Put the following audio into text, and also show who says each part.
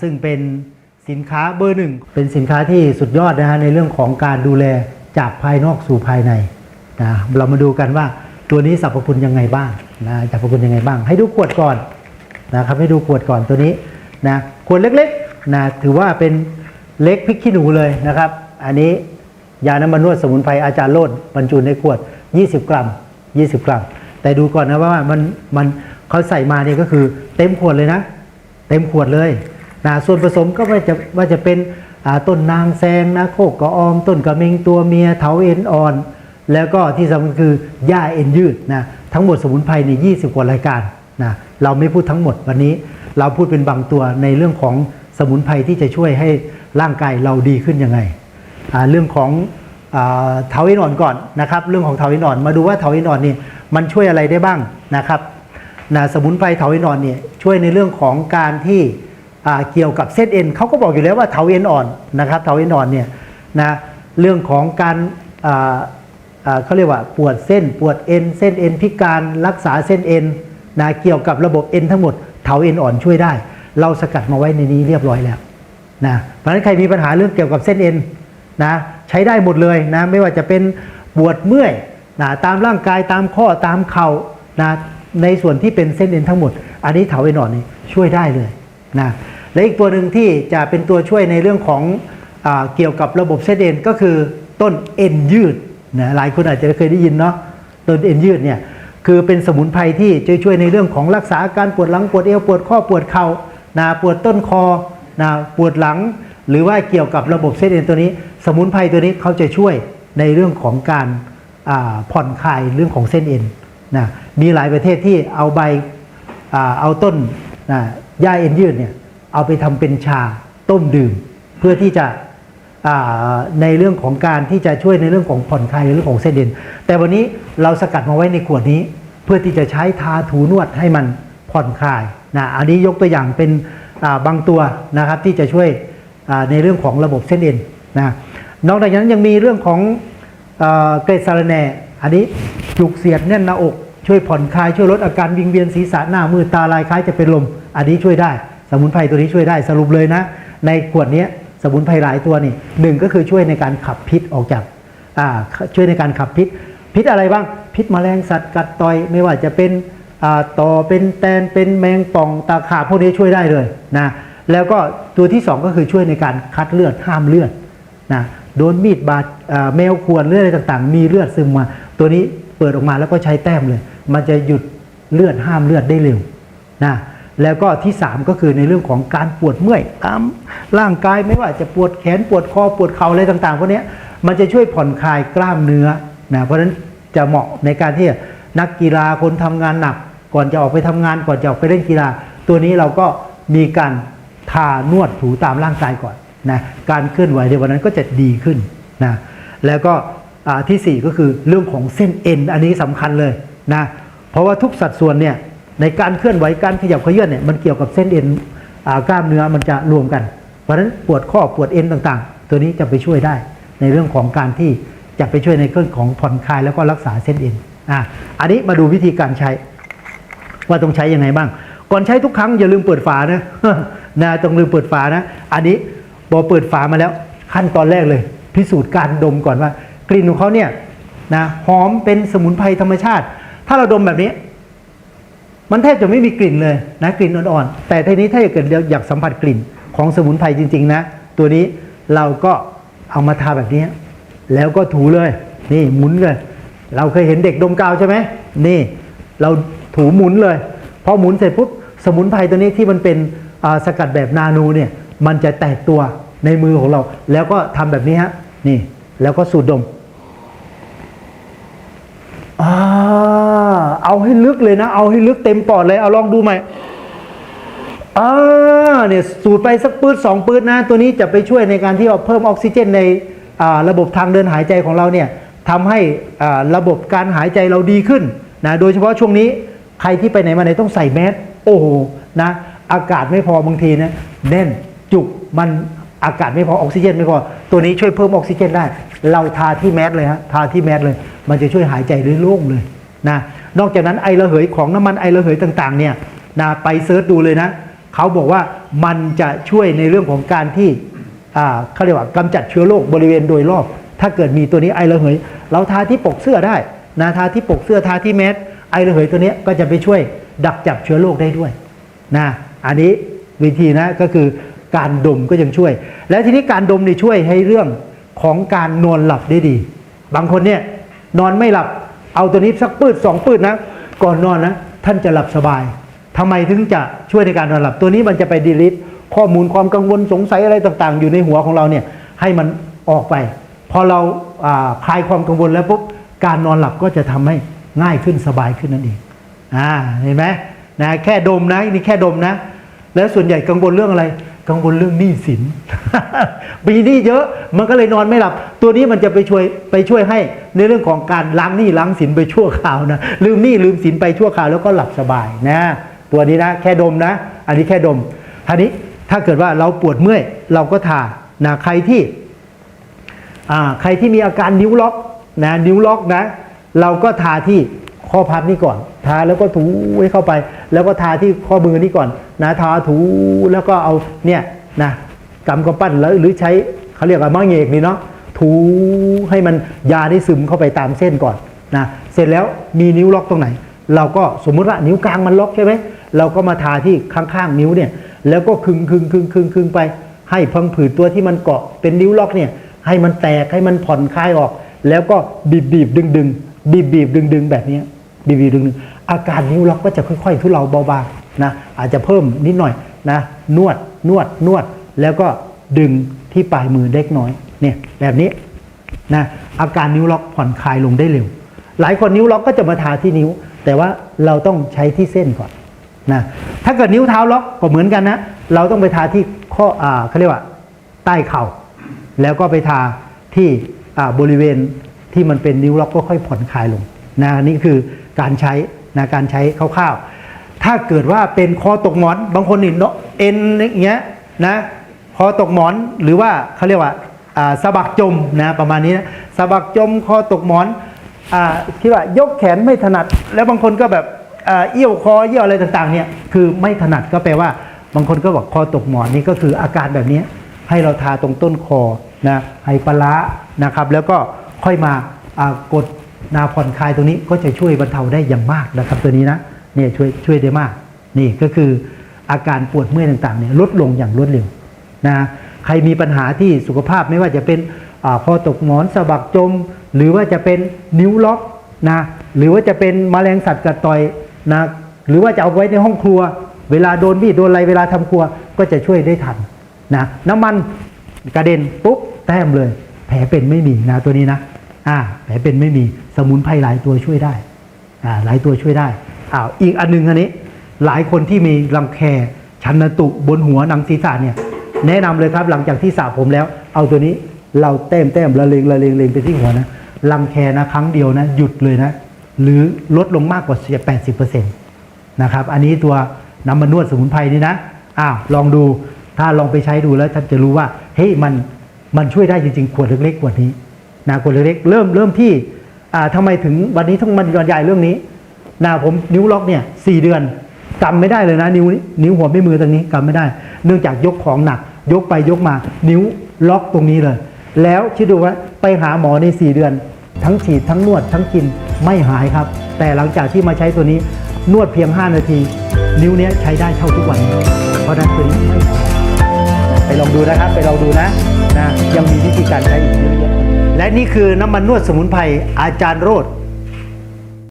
Speaker 1: ซึ่งเป็นสินค้าเบอร์หนึ่ง เป็นสินค้าที่สุดยอดนะฮะในเรื่องของการดูแลจากภายนอกสู่ภายในนะเรามาดูกันว่าตัวนี้สรรพคุณยังไงบ้างนะสรรพคุณยังไงบ้าง ให้ดูขวดก่อนนะครับให้ดูขวดก่อนตัวนี้นะขวดเล็กๆนะถือว่าเป็นเล็กพริกขี้หนูเลยนะครับ อันนี้ยาน้ำมันนวดสมุนไพรอาจารย์โลดบรรจุในขวด 20 กรัม 20 กรัม แต่ดูก่อนนะว่ามันมันเขาใส่มาเนี่ยก็คือเต็มขวดเลยนะ เต็มขวดเลย นะส่วนผสมก็ว่าจะว่าจะเป็นต้นนางแซงนะโคกกระออม ต้นกระเมงตัวเมียเถาเอ็นอ่อน แล้วก็ที่สำคัญคือหญ้าเอ็นยืดนะทั้งหมดสมุนไพรใน 20 กว่ารายการนะเราไม่พูดทั้งหมดวันนี้เราพูดเป็นบางตัวในเรื่องของสมุนไพรที่จะช่วยให้ร่างกายเราดีขึ้นยังไง เรื่องของเทาอินอ่อนก่อนนะครับเรื่องของเทาอินอ่อนมาดูว่าเทาอินอ่อนนี่มันช่วยอะไรได้บ้างนะครับนะสมุนไพรเถาเอ็นอ่อนเนี่ยช่วยในเรื่องของการที่ เกี่ยวกับเส้นเอ็นเขาก็บอกอยู่แล้วว่าเถาเอ็นอ่อนนะครับเถาเอ็นอ่อนเนี่ยนะเรื่องของการเขาเรียกว่าปวดเส้นปวดเอ็นเส้นเอ็นพิการรักษาเส้นเอ็นนะเกี่ยวกับระบบเอ็นทั้งหมดเถาเอ็นอ่อนช่วยได้ เราสกัดมาไว้ในนี้เรียบร้อยแล้วนะเพราะฉะนั้นใครมีปัญหาเรื่องเกี่ยวกับเส้นเอ็นนะใช้ได้หมดเลยนะไม่ว่าจะเป็นปวดเมื่อยนะตามร่างกายตามข้อตามเข่านะในส่วนที่เป็นเส้นเอ็นทั้งหมด อันนี้เถาเอ็นอ่อนนี่ช่วยได้เลย นะและอีกตัวหนึ่งที่จะเป็นตัวช่วยในเรื่องของอเกี่ยวกับระบบเส้นเอ็นก็คือต้นเอ็นยืดนะหลายคนอาจจะเคยได้ยินเนาะต้นเอ็นยืดเนี่ยคือเป็นสมุนไพรที่จะช่วยในเรื่องของรักษาอาการปวดหลังปวดเอวปวดข้อปวดเข่านะปวดต้นคอนะปวดหลัง หรือว่าเกี่ยวกับระบบเส้นเอ็นตัวนี้ สมุนไพรตัวนี้เขาจะช่วยในเรื่องของการผ่อนคลายเรื่องของเส้นเอ็นนะมีหลายประเทศที่เอาใบอเอาต้นนะหญ้าเอ็นยืดเนี่ยเอาไปทำเป็นชาต้มดื่ม เพื่อที่จะในเรื่องของการที่จะช่วยในเรื่องของผ่อนคลายในเรื่องของเส้นเอ็นแต่วันนี้เราสกัดมาไว้ในขวดนี้ เพื่อที่จะใช้ทาถูนวดให้มันผ่อนคลายนะอันนี้ยกตัวอย่างเป็นบางตัวนะครับที่จะช่วยในเรื่องของระบบเส้นเอ็นนะนอกจากนั้นยังมีเรื่องของเอ่อเกรดสารแนอันนี้จุกเสียดแน่นหน้าอก ช่วยผ่อนคลายช่วยลดอาการวิงเวียนศีรษะหน้ามืดตาลายคล้ายจะเป็นลม อันนี้ช่วยได้ สมุนไพรตัวนี้ช่วยได้สรุปเลยนะ ในขวดนี้สมุนไพรหลายตัวนี่หนึ่งก็คือช่วยในการขับพิษออกจากอ่าช่วยในการขับพิษ พิษอะไรบ้างพิษแมลงสัตว์กัดต่อยไม่ว่าจะเป็นอ่าต่อเป็นแตนเป็นแมงป่องตาขาพวกนี้ช่วยได้เลยนะแล้วก็ตัวที่สองก็คือช่วยในการคัดเลือดห้ามเลือดนะโดนมีดบาดแมวข่วนเลือดอะไรต่างๆ มีเลือดซึมมา ตัวนี้เปิดออกมาแล้วก็ใช้แต้มเลย มันจะหยุดเลือดห้ามเลือดได้เร็วนะ แล้วก็ที่ 3 ก็คือในเรื่องของการปวดเมื่อยตามร่างกายไม่ว่าจะปวดแขนปวดคอปวดเข่าอะไรต่างๆพวกนี้มันจะช่วยผ่อนคลายกล้ามเนื้อนะเพราะฉะนั้นจะเหมาะในการที่นักกีฬาคนทำงานหนัก ก่อนจะออกไปทำงานก่อนจะออกไปเล่นกีฬา ตัวนี้เราก็มีการทานวดถูตามร่างกายก่อนนะการเคลื่อนไหวในวันนั้นก็จะดีขึ้นนะแล้วก็ทีสี่4 ก็คือเรื่องของเส้นเอ็นอันนี้สำคัญเลยนะเพราะว่าทุกสัดส่วนเนี่ย ในการเคลื่อนไหวการขยับเขยื่อนเนี่ยมันเกี่ยวกับเส้นเอ็นกล้ามเนื้อมันจะรวมกัน เพราะฉะนั้นปวดข้อปวดเอ็นต่างๆ ตัวนี้จะไปช่วยได้ในเรื่องของการที่จะไปช่วยในเรื่องของผ่อนคลายแล้วก็รักษาเส้นเอ็นอะอันนี้มาดูวิธีการใช้ ว่าต้องใช้ยังไงบ้าง ก่อนใช้ทุกครั้งอย่าลืมเปิดฝานะนะต้องลืมเปิดฝานะ อันนี้พอเปิดฝามาแล้วขั้นตอนแรกเลย พิสูจน์การดมก่อนว่า กลิ่นของเขาเนี่ยนะหอมเป็นสมุนไพรธรรมชาติ ถ้าเราดมแบบนี้ มันแทบจะไม่มีกลิ่นเลยนะกลิ่นอ่อนๆแต่ทีนี้ถ้าเกิดเราอยากสัมผัสกลิ่นของสมุนไพรจริงๆนะ ตัวนี้เราก็เอามาทาแบบนี้แล้วก็ถูเลย นี่หมุนเลย เราเคยเห็นเด็กดมกาวใช่ไหมนี่ เราถูหมุนเลยพอหมุนเสร็จปุ๊บสมุนไพรตัวนี้ที่มันเป็นสกัดแบบนาโนเนี่ยมันจะแตกตัวในมือของเรา แล้วก็ทำแบบนี้ฮะนี่ แล้วก็สูดดมอ่า เอาให้ลึกเลยนะ เอาให้ลึกเต็มปอดเลย เอาลองดูใหม่อ่าเนี่ยสูดไปสักปืดสองปืดนะ ตัวนี้จะไปช่วยในการที่เอาเพิ่มออกซิเจนในระบบทางเดินหายใจของเราเนี่ยทำให้ระบบการหายใจเราดีขึ้นนะโดยเฉพาะช่วงนี้ใครที่ไปไหนมาไหนต้องใส่แมสโอ้โหนะอากาศไม่พอบางทีนะแน่นจุกมันอากาศไม่พอออกซิเจนไม่พอตัวนี้ช่วยเพิ่มออกซิเจนได้ เราทาที่แมสเลยฮะทาที่แมสเลย มันจะช่วยหายใจได้โล่งเลยนะ นอกจากนั้นไอระเหยของน้ำมันไอระเหยต่างๆเนี่ยนะไปเซิร์ชดูเลยนะเขาบอกว่ามันจะช่วยในเรื่องของการที่เขาเรียกว่ากำจัดเชื้อโรคบริเวณโดยรอบ ถ้าเกิดมีตัวนี้ไอระเหย เราทาที่ปกเสื้อได้นะทาที่ปกเสื้อทาที่แมสไอระเหยตัวนี้ก็จะไปช่วยดักจับเชื้อโรคได้ด้วยนะอันนี้วิธีนะก็คือการดมก็ยังช่วย และทีนี้การดมนี่ช่วยให้เรื่องของการนอนหลับได้ดี บางคนเนี่ยนอนไม่หลับ เอาตัวนี้สักปืดสองปืดนะ ก่อนนอนนะ ท่านจะหลับสบายทำไมถึงจะช่วยในการนอนหลับ ตัวนี้มันจะไปดีลิทข้อมูลความกังวลสงสัยอะไรต่างๆ อยู่ในหัวของเราเนี่ยให้มันออกไป พอเราคลายความกังวลแล้วปุ๊บการนอนหลับก็จะทำให้ง่ายขึ้นสบายขึ้นนั่นเองอ่าเห็นไหมนะแค่ดมนะนี่แค่ดมนะ แล้วส่วนใหญ่กังวลเรื่องอะไร กังวลเรื่องหนี้สิน ปีหนี้เยอะมันก็เลยนอนไม่หลับ ตัวนี้มันจะไปช่วยไปช่วยให้ในเรื่องของการล้างหนี้ล้างสินไปชั่วคราวนะลืมหนี้ลืมสินไปชั่วคราวแล้วก็หลับสบายนะตัวนี้นะแค่ดมนะ อันนี้แค่ดมทีนี้ถ้าเกิดว่าเราปวดเมื่อยเราก็ทานะใครที่อ่าใครที่มีอาการนิ้วล็อกนะนิ้วล็อกนะ เราก็ทาที่ข้อพับนี่ก่อน ทาแล้วก็ถูให้เข้าไป แล้วก็ทาที่ข้อมือนี่ก่อนนะทาถูแล้วก็เอาเนี่ยนะกำกำปั้นแล้วหรือใช้เขาเรียกว่ามะเงกนี่เนาะถูให้มันยาได้ซึมเข้าไปตามเส้นก่อนนะเสร็จแล้วมีนิ้วล็อกตรงไหน เราก็สมมุติว่านิ้วกลางมันล็อกใช่ไหมเราก็มาทาที่ข้างๆนิ้วเนี่ยแล้วก็คึงคึงคึงคึงคึงไป ให้พังผืดตัวที่มันเกาะเป็นนิ้วล็อกเนี่ยให้มันแตกให้มันผ่อนคลายออก แล้วก็บีบบีบดึงดึงบีบบีบดึงดึงแบบนี้บีบบีบดึงดึง อาการนิ้วล็อกก็จะค่อยๆทุเลาเบาบางนะอาจจะเพิ่มนิดหน่อยนะนวดนวดนวด แล้วก็ดึงที่ปลายมือเล็กน้อยเนี่ยแบบนี้นะอาการนิ้วล็อกผ่อนคลายลงได้เร็ว หลายคนนิ้วล็อกก็จะมาทาที่นิ้ว แต่ว่าเราต้องใช้ที่เส้นก่อนนะถ้าเกิดนิ้วเท้าล็อกก็เหมือนกันนะ เราต้องไปทาที่ข้ออ่าเขาเรียกว่าใต้เข่า แล้วก็ไปทาที่อ่าบริเวณที่มันเป็นนิ้วล็อกก็ค่อยผ่อนคลายลงนะนี่คือการใช้ นะการใช้คร่าวๆ ถ้าเกิดว่าเป็นคอตกหมอน บางคนนี่เนาะเอ็นอย่างเงี้ยนะคอตกหมอนหรือว่าเขาเรียกว่าอ่าสะบักจมนะประมาณนี้นะสะบักจมคอตกหมอนอ่าที่ว่ายกแขนไม่ถนัด แล้วบางคนก็แบบอ่าเอี้ยวคอเอี้ยวอะไรต่างๆเนี่ยคือไม่ถนัดก็แปลว่า บางคนก็บอกคอตกหมอนนี่ก็คืออาการแบบนี้ให้เราทาตรงต้นคอนะไฮปลานะครับ แล้วก็ค่อยมากด นาผ่อนคลายตรงนี้ก็จะช่วยบรรเทาได้อย่างมากนะครับตัวนี้นะเนี่ยช่วยช่วยได้มาก นี่ก็คืออาการปวดเมื่อยต่างๆเนี่ยลดลงอย่างรวดเร็วนะใครมีปัญหาที่สุขภาพไม่ว่าจะเป็นอคอตกหมอนสะบักจม หรือว่าจะเป็นนิ้วล็อกนะหรือว่าจะเป็นมแมลงสัตว์กัดต่อยนะหรือว่าจะเอาไว้ในห้องครัว เวลาโดนมีดโดนอะไรเวลาทำครัวก็จะช่วยได้ทันนะน้ำมันกระเด็นปุ๊บแต้มเลย แผลเป็นไม่มีนะตัวนี้นะ อ่าแผลเป็นไม่มีสมุนไพรหลายตัวช่วยได้อ่าหลายตัวช่วยได้อ้าวอีกอันหนึงอันนี้ หลายคนที่มีรังแคชันนตุบนหัวหนังศีรษะเนี่ยแนะนำเลยครับหลังจากที่สระผมแล้ว เอาตัวนี้เราแต้มแต้มละเลงละเลงเลงไปที่หัวนะรังแคนะครั้งเดียวนะหยุดเลยนะ หรือลดลงมากกว่า80%นะครับอันนี้ตัวน้ำมันนวดสมุนไพรนี่นะอ้าวลองดูถ้าลองไปใช้ดูแล้วท่านจะรู้ว่าเฮ้ยมันมันช่วยได้จริงๆขวดเล็กๆขวดนี้ นะขวดเล็กเริ่มเริ่มที่อ่าทำไมถึงวันนี้ต้องมันบรรยายเรื่องนี้นะผมนิ้วล็อกเนี่ยสี่เดือนกำไม่ได้เลยนะ นิ้วนิ้วหัวไม่มือตรงนี้กำไม่ได้ เนื่องจากยกของหนัก ยกไปยกมา นิ้วล็อกตรงนี้เลย แล้วคิดดูว่าไปหาหมอในสี่เดือน ทั้งฉีดทั้งนวดทั้งกินไม่หายครับ แต่หลังจากที่มาใช้ตัวนี้นวดเพียง 5 นาที นิ้วนี้ใช้ได้เท่าทุกวัน เพราะนั้นตัวนี้ไม่หายไปลองดูนะครับ ไปลองดูนะนะยังมีวิธีการใช้อีกเยอะแยะ และนี่คือน้ำมันนวดสมุนไพรอาจารย์โรธ